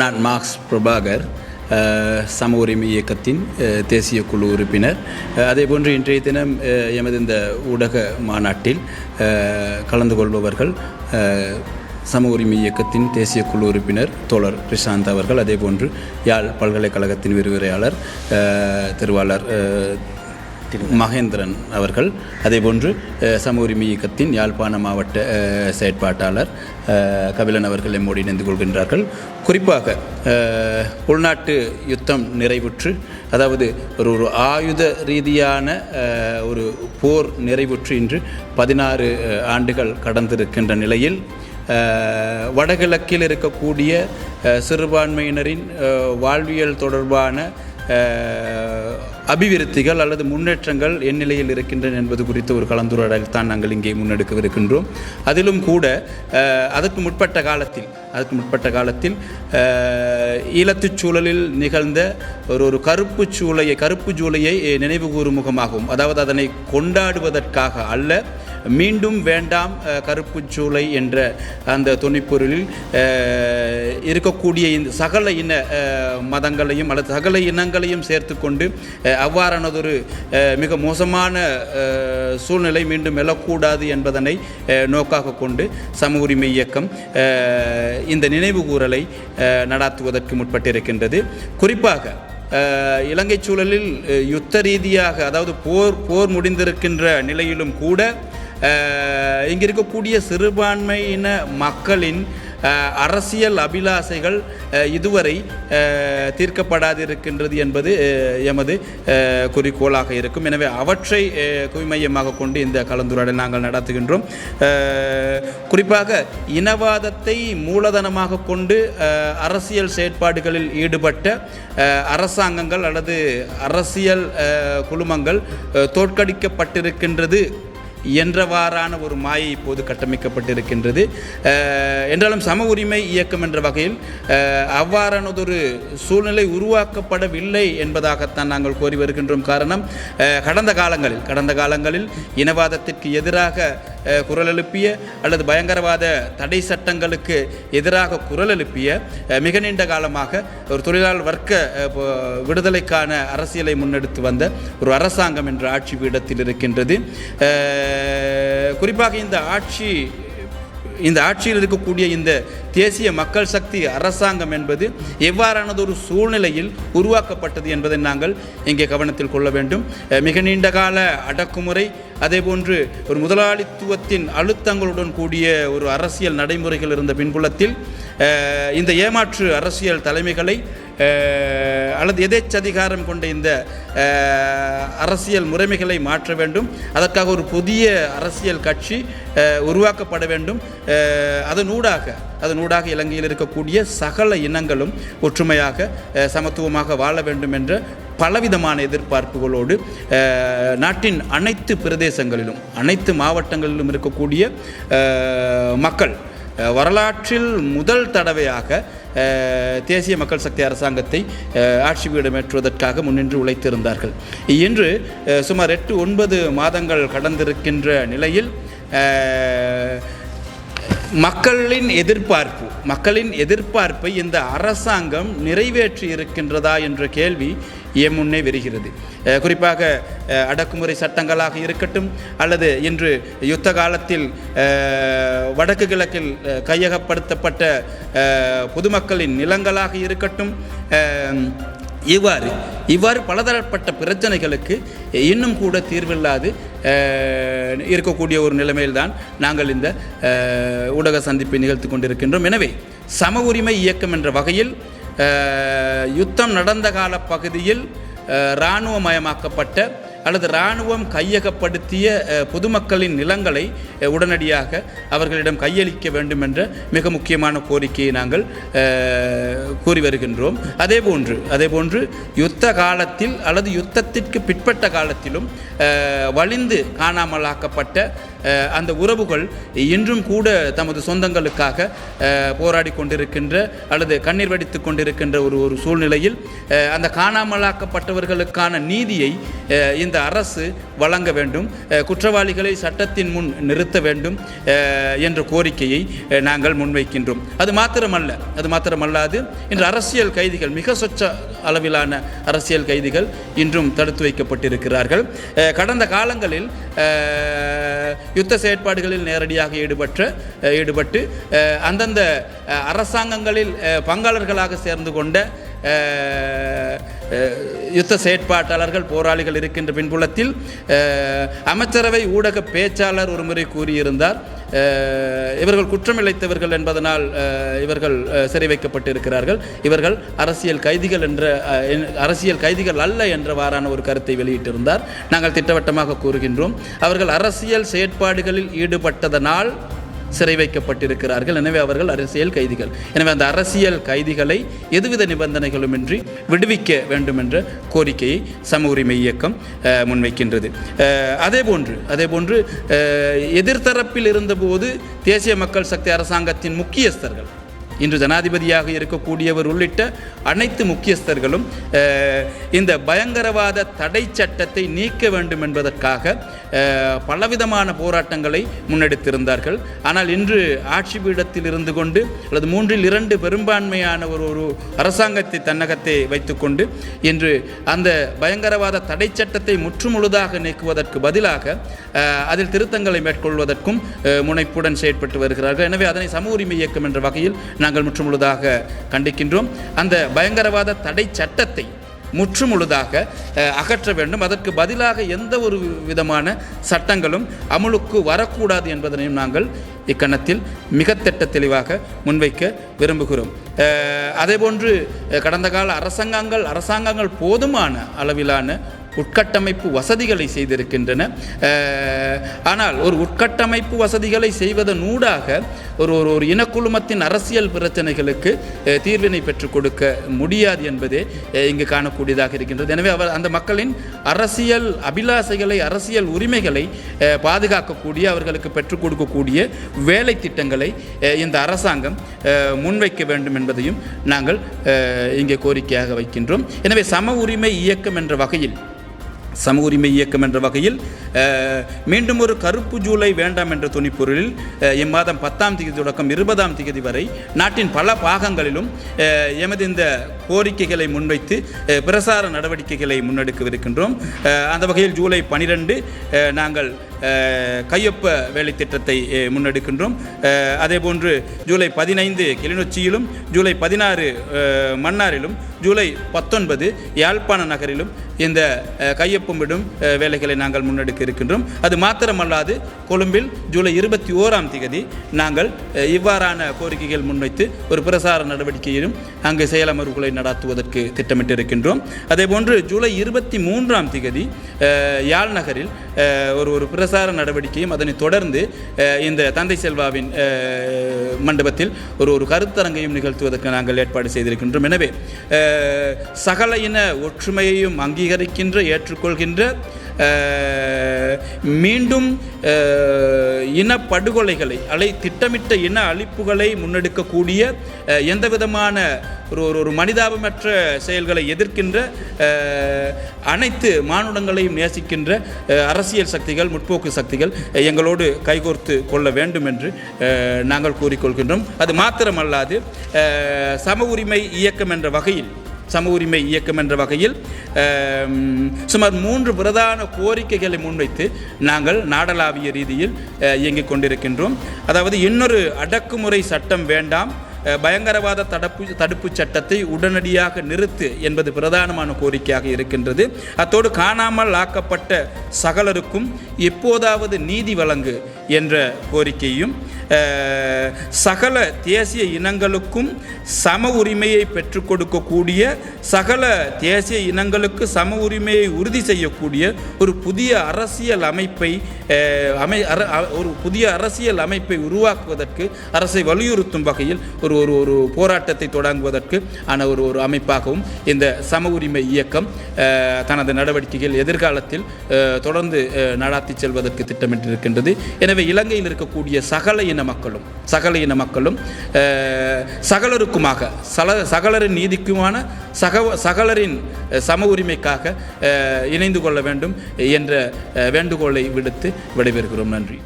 நான் மார்க்ஸ் பிரபாகர் சம உரிமை இயக்கத்தின் தேசிய குழு உறுப்பினர். அதே போன்று இன்றைய தினம் எமது இந்த ஊடக மாநாட்டில் கலந்து கொள்பவர்கள் சம உரிமை இயக்கத்தின் தேசிய குழு உறுப்பினர் தோழர் பிரசாந்த் அவர்கள் அதேபோன்று யாழ் பல்கலைக்கழகத்தின் விரிவுரையாளர் திருவாளர் மகேந்திரன் அவர்கள் அதேபோன்று சம உரிமை இயக்கத்தின் யாழ்ப்பாண மாவட்ட செயற்பாட்டாளர் கபிலன் அவர்கள் எம்மோடு இணைந்து கொள்கின்றார்கள். குறிப்பாக உள்நாட்டு யுத்தம் நிறைவுற்று அதாவது ஒரு ஒரு ஆயுத ரீதியான ஒரு போர் நிறைவுற்று இன்று பதினாறு ஆண்டுகள் கடந்திருக்கின்ற நிலையில் வடகிழக்கில் இருக்கக்கூடிய சிறுபான்மையினரின் வாழ்வியல் தொடர்பான அபிவிருத்திகள் அல்லது முன்னேற்றங்கள் என் நிலையில் இருக்கின்றன என்பது குறித்த ஒரு கலந்துரையாடல் தான் நாங்கள் இங்கே முன்னெடுக்கவிருக்கின்றோம். அதிலும் கூட அதற்கு முற்பட்ட காலத்தில் அதற்கு முற்பட்ட காலத்தில் ஈழத்துச் சூழலில் நிகழ்ந்த ஒரு ஒரு கருப்பு சூளையை கருப்பு ஜூலையை நினைவு கூறும் முகமாகவும் அதாவது அதனை கொண்டாடுவதற்காக அல்ல மீண்டும் வேண்டாம் கருப்பு சூளை என்ற அந்த துணிப்பொருளில் இருக்கக்கூடிய இந்த சகல இன மதங்களையும் அல்லது சகல இனங்களையும் சேர்த்து கொண்டு அவ்வாறானதொரு மிக மோசமான சூழ்நிலை மீண்டும் எழக்கூடாது என்பதனை நோக்காக கொண்டு சம உரிமை இயக்கம் இந்த நினைவு கூறலை நடாத்துவதற்கு முற்பட்டிருக்கின்றது. குறிப்பாக இலங்கை சூழலில் யுத்த ரீதியாக அதாவது போர் போர் முடிந்திருக்கின்ற நிலையிலும் கூட இங்கே இருக்கக்கூடிய சிறுபான்மையின மக்களின் அரசியல் அபிலாசைகள் இதுவரை தீர்க்கப்படாதிருக்கின்றது என்பது எமது குறிக்கோளாக இருக்கும். எனவே அவற்றை குவிமையமாக கொண்டு இந்த கலந்துரையாடலை நாங்கள் நடத்துகின்றோம். குறிப்பாக இனவாதத்தை மூலதனமாக கொண்டு அரசியல் செயற்பாடுகளில் ஈடுபட்ட அரசாங்கங்கள் அல்லது அரசியல் குழுமங்கள் தோற்கடிக்கப்பட்டிருக்கின்றது என்றவாறான ஒரு மாயை இப்போது கட்டமைக்கப்பட்டிருக்கின்றது. என்றாலும் சம உரிமை இயக்கம் என்ற வகையில் அவ்வாறானதொரு சூழ்நிலை உருவாக்கப்படவில்லை என்பதாகத்தான் நாங்கள் கோரி வருகின்றோம். காரணம் கடந்த காலங்களில் கடந்த காலங்களில் இனவாதத்திற்கு எதிராக குரல் எழுப்பிய அல்லது பயங்கரவாத தடை சட்டங்களுக்கு எதிராக குரல் எழுப்பிய மிக நீண்ட காலமாக ஒரு தொழிலாளர் வர்க்க விடுதலைக்கான அரசியலை முன்னெடுத்து வந்த ஒரு அரசாங்கம் என்ற ஆட்சி பீடத்தில் இருக்கின்றது. குறிப்பாக இந்த ஆட்சி இந்த ஆட்சியில் இருக்கக்கூடிய இந்த தேசிய மக்கள் சக்தி அரசாங்கம் என்பது எவ்வாறானது ஒரு சூழ்நிலையில் உருவாக்கப்பட்டது என்பதை நாங்கள் இங்கே கவனத்தில் கொள்ள வேண்டும். மிக நீண்ட கால அடக்குமுறை அதேபோன்று ஒரு முதலாளித்துவத்தின் அழுத்தங்களுடன் கூடிய ஒரு அரசியல் நடைமுறைகள் இருந்த பின்புலத்தில் இந்த ஏமாற்று அரசியல் தலைமைகளை அல்லது எதேச்சதிகாரம் கொண்ட இந்த அரசியல் முறைமைகளை மாற்ற வேண்டும். அதற்காக ஒரு புதிய அரசியல் கட்சி உருவாக்கப்பட வேண்டும். அதனூடாக அதனூடாக இலங்கையில் இருக்கக்கூடிய சகல இனங்களும் ஒற்றுமையாக சமத்துவமாக வாழ வேண்டும் என்ற பலவிதமான எதிர்பார்ப்புகளோடு நாட்டின் அனைத்து பிரதேசங்களிலும் அனைத்து மாவட்டங்களிலும் இருக்கக்கூடிய மக்கள் வரலாற்றில் முதல் தடவையாக தேசிய மக்கள் சக்தி அரசாங்கத்தை ஆட்சி பீடமேற்றுவதற்காக முன்னின்று உழைத்திருந்தார்கள். இன்று சுமார் எட்டு ஒன்பது மாதங்கள் கடந்திருக்கின்ற நிலையில் மக்களின் எதிர்பார்ப்பு மக்களின் எதிர்பார்ப்பை இந்த அரசாங்கம் நிறைவேற்றி இருக்கின்றதா என்ற கேள்வி முன்னே வருகிறது? குறிப்பாக அடக்குமுறை சட்டங்களாக இருக்கட்டும் அல்லது இன்று யுத்த காலத்தில் வடக்கு கிழக்கில் கையகப்படுத்தப்பட்ட பொதுமக்களின் நிலங்களாக இருக்கட்டும் இவ்வாறு இவ்வாறு பலதரப்பட்ட பிரச்சனைகளுக்கு இன்னும் கூட தீர்வில்லாது இருக்கக்கூடிய ஒரு நிலைமையில்தான் நாங்கள் இந்த ஊடக சந்திப்பை நிகழ்த்தி கொண்டிருக்கின்றோம். எனவே சம உரிமை இயக்கம் என்ற வகையில் யுத்தம் நடந்த கால பகுதியில் இராணுவமயமாக்கப்பட்ட அல்லது இராணுவம் கையகப்படுத்திய பொதுமக்களின் நிலங்களை உடனடியாக அவர்களிடம் கையளிக்க வேண்டும் என்ற மிக முக்கியமான கோரிக்கையை நாங்கள் கூறி வருகின்றோம். அதேபோன்று அதேபோன்று யுத்த காலத்தில் அல்லது யுத்தத்திற்கு பிற்பட்ட காலத்திலும் வலிந்து காணாமலாக்கப்பட்ட அந்த உறவுகள் இன்றும் கூட தமது சொந்தங்களுக்காக போராடி கொண்டிருக்கின்ற அல்லது கண்ணீர் வடித்து கொண்டிருக்கின்ற ஒரு ஒரு சூழ்நிலையில் அந்த காணாமலாக்கப்பட்டவர்களுக்கான நீதியை இந்த அரசு வழங்க வேண்டும் குற்றவாளிகளை சட்டத்தின் முன் நிறுத்த வேண்டும் என்ற கோரிக்கையை நாங்கள் முன்வைக்கின்றோம். அது மாத்திரமல்ல அது மாத்திரமல்லாது இன்று அரசியல் கைதிகள் மிக சொச்ச அளவிலான அரசியல் கைதிகள் இன்றும் தடுத்து வைக்கப்பட்டிருக்கிறார்கள். கடந்த காலங்களில் யுத்த செயற்பாடுகளில் நேரடியாக ஈடுபட்ட ஈடுபட்டு அந்தந்த அரசாங்கங்களில் பங்காளர்களாக சேர்ந்து கொண்ட யுத்த செயற்பாட்டாளர்கள் போராளிகள் இருக்கின்ற பின்புலத்தில் அமைச்சரவை ஊடக பேச்சாளர் ஒருமுறை கூறியிருந்தார். இவர்கள் இவர்கள் குற்றமிழைத்தவர்கள் என்பதனால் இவர்கள் சிறை வைக்கப்பட்டிருக்கிறார்கள் இவர்கள் அரசியல் கைதிகள் என்ற என்- அரசியல் கைதிகள் அல்ல என்றவாறான ஒரு கருத்தை வெளியிட்டிருந்தார். நாங்கள் திட்டவட்டமாக கூறுகின்றோம். அவர்கள் அரசியல் செயற்பாடுகளில் ஈடுபட்டதனால் சிறை வைக்கப்பட்டிருக்கிறார்கள். எனவே அவர்கள் அரசியல் கைதிகள். எனவே அந்த அரசியல் கைதிகளை எதுவித நிபந்தனைகளுமின்றி விடுவிக்க வேண்டும் என்ற கோரிக்கையை சம உரிமை இயக்கம் முன்வைக்கின்றது. அதேபோன்று அதேபோன்று எதிர்த்தரப்பில் இருந்தபோது தேசிய மக்கள் சக்தி அரசாங்கத்தின் முக்கியஸ்தர்கள் இன்று ஜனாதிபதியாக இருக்கக்கூடியவர் உள்ளிட்ட அனைத்து முக்கியஸ்தர்களும் இந்த பயங்கரவாத தடை சட்டத்தை நீக்க வேண்டும் என்பதற்காக பலவிதமான போராட்டங்களை முன்னெடுத்திருந்தார்கள். ஆனால் இன்று ஆட்சி பீடத்தில் இருந்து கொண்டு அல்லது மூன்றில் இரண்டு பெரும்பான்மையான ஒரு ஒரு அரசாங்கத்தை தன்னகத்தை வைத்துக்கொண்டு இன்று அந்த பயங்கரவாத தடை சட்டத்தை முற்றுமுழுதாக நீக்குவதற்கு பதிலாக அதில் திருத்தங்களை மேற்கொள்வதற்கும் முனைப்புடன் செயற்பட்டு வருகிறார்கள். எனவே அதனை சம உரிமை இயக்கம் என்ற வகையில் நாங்கள் முற்றுமுழுதாக கண்டிக்கின்றோம். அந்த பயங்கரவாத தடை சட்டத்தை முற்றுமுழுதாக அகற்ற வேண்டும். அதற்கு பதிலாக எந்த ஒரு விதமான சட்டங்களும் அமுலுக்கு வரக்கூடாது என்பதனையும் நாங்கள் இக்கணத்தில் மிக திட்ட தெளிவாக முன்வைக்க விரும்புகிறோம். அதேபோன்று கடந்த கால அரசாங்கங்கள் அரசாங்கங்கள் போதுமான அளவிலான உட்கட்டமைப்பு வசதிகளை செய்திருக்கின்றன. ஆனால் ஒரு உட்கட்டமைப்பு வசதிகளை செய்வதனூடாக ஒரு ஒரு ஒரு இனக்குழுமத்தின் அரசியல் பிரச்சனைகளுக்கு தீர்வினை பெற்றுக் கொடுக்க முடியாது என்பதே இங்கு காணக்கூடியதாக இருக்கின்றது. எனவே அவர் அந்த மக்களின் அரசியல் அபிலாசைகளை அரசியல் உரிமைகளை பாதுகாக்கக்கூடிய அவர்களுக்கு பெற்றுக் கொடுக்கக்கூடிய வேலை திட்டங்களை இந்த அரசாங்கம் முன்வைக்க வேண்டும் என்பதையும் நாங்கள் இங்கே கோரிக்கையாக வைக்கின்றோம். எனவே சம உரிமை இயக்கம் என்ற வகையில் சம உரிமை இயக்கம் என்ற வகையில் மீண்டும் ஒரு கருப்பு ஜூலை வேண்டாம் என்ற துணிப்பொருளில் அஹ், இம்மாதம் பத்தாம் தேதி தொடக்கம் இருபதாம் தேதி வரை நாட்டின் பல பாகங்களிலும் எமது இந்த கோரிக்கைகளை முன்வைத்து பிரசார நடவடிக்கைகளை முன்னெடுக்கவிருக்கின்றோம். அந்த வகையில் ஜூலை பனிரெண்டு நாங்கள் கையொப்ப வேலை திட்டத்தை முன்னெடுக்கின்றோம். அதேபோன்று ஜூலை பதினைந்து கிளிநொச்சியிலும் ஜூலை பதினாறு மன்னாரிலும் ஜூலை பத்தொன்பது யாழ்ப்பாண நகரிலும் இந்த கையொப்பமிடும் வேலைகளை நாங்கள் முன்னெடுக்க இருக்கின்றோம். அது மாத்திரமல்லாது கொழும்பில் ஜூலை இருபத்தி ஓராம் திகதி நாங்கள் இவ்வாறான கோரிக்கைகள் முன்வைத்து ஒரு பிரசார நடவடிக்கையிலும் அங்கு செயலமர்வுகளை நடத்துவதற்கு திட்டமிட்டிருக்கின்றோம். அதேபோன்று ஜூலை இருபத்தி மூன்றாம் திகதி யாழ் நகரில் ஒரு ஒரு பிரசார நடவடிக்கையும் அதனை தொடர்ந்து அஹ், இந்த தந்தை செல்வாவின் மண்டபத்தில் ஒரு ஒரு கருத்தரங்கையும் நிகழ்த்துவதற்கு நாங்கள் ஏற்பாடு செய்திருக்கின்றோம். எனவே சகல இன ஒற்றுமையையும் அங்கீகரிக்கின்ற ஏற்றுக்கொள்கின்ற அஹ், மீண்டும் இன இனப்படுகொலைகளை அலை திட்டமிட்ட இன அழிப்புகளை முன்னெடுக்கக்கூடிய எந்த விதமான ஒரு ஒரு ஒரு மனிதாபமற்ற செயல்களை எதிர்க்கின்ற அனைத்து மானுடங்களையும் நேசிக்கின்ற அரசியல் சக்திகள் முற்போக்கு சக்திகள் எங்களோடு கைகோர்த்து கொள்ள வேண்டும் என்று நாங்கள் கூறிக்கொள்கின்றோம். அது மாத்திரமல்லாது சம உரிமை இயக்கம் என்ற வகையில் சம உரிமை இயக்கம் என்ற வகையில் சுமார் மூன்று பிரதான கோரிக்கைகளை முன்வைத்து நாங்கள் நாடளாவிய ரீதியில் இயங்கிக் கொண்டிருக்கின்றோம். அதாவது இன்னொரு அடக்குமுறை சட்டம் வேண்டாம். பயங்கரவாத தடுப்பு தடுப்பு சட்டத்தை உடனடியாக நிறுத்து என்பது பிரதானமான கோரிக்கையாக இருக்கின்றது. அத்தோடு காணாமல் ஆக்கப்பட்ட சகலருக்கும் எப்போதாவது நீதி வழங்கு என்ற கோரிக்கையும் சகல தேசிய இனங்களுக்கும் சம உரிமையை பெற்றுக் கொடுக்கக்கூடிய சகல தேசிய இனங்களுக்கு சம உரிமையை உறுதி செய்யக்கூடிய ஒரு புதிய அரசியல் அமைப்பை அமை அர- ஒரு புதிய அரசியல் அமைப்பை உருவாக்குவதற்கு அரசை வலியுறுத்தும் வகையில் ஒரு ஒரு ஒரு போராட்டத்தை தொடங்குவதற்கு ஆன ஒரு ஒரு அமைப்பாகவும் இந்த சம உரிமை இயக்கம் தனது நடவடிக்கைகள் எதிர்காலத்தில் தொடர்ந்து நடாத்தி செல்வதற்கு திட்டமிட்டிருக்கின்றது. எனவே எனவே இலங்கையில் இருக்கக்கூடிய சகல இன மக்களும் சகல இன மக்களும் சகலருக்குமாக சல சகலரின் நீதிக்குமான சக சகலரின் சம உரிமைக்காக இணைந்து கொள்ள வேண்டும் என்ற வேண்டுகோளை விடுத்து விடைபெறுகிறோம். நன்றி.